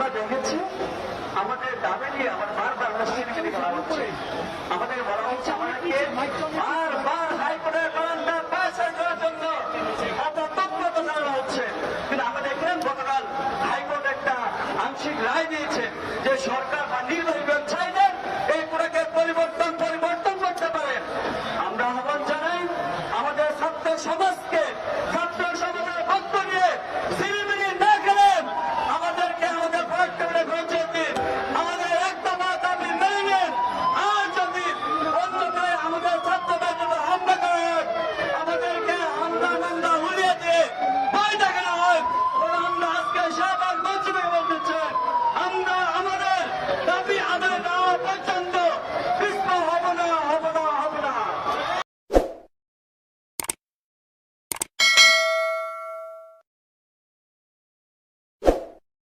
আমরা দেখেছি, আমাদের দামে নিয়ে আমার বারবার মুসলিমকে হচ্ছে আমাদের বলা হচ্ছে আমাদেরকে বারবার হাইকোর্টের বারান্দা জন্য জানানো হচ্ছে। কিন্তু গতকাল হাইকোর্ট একটা আংশিক রায় দিয়েছে যে সরকার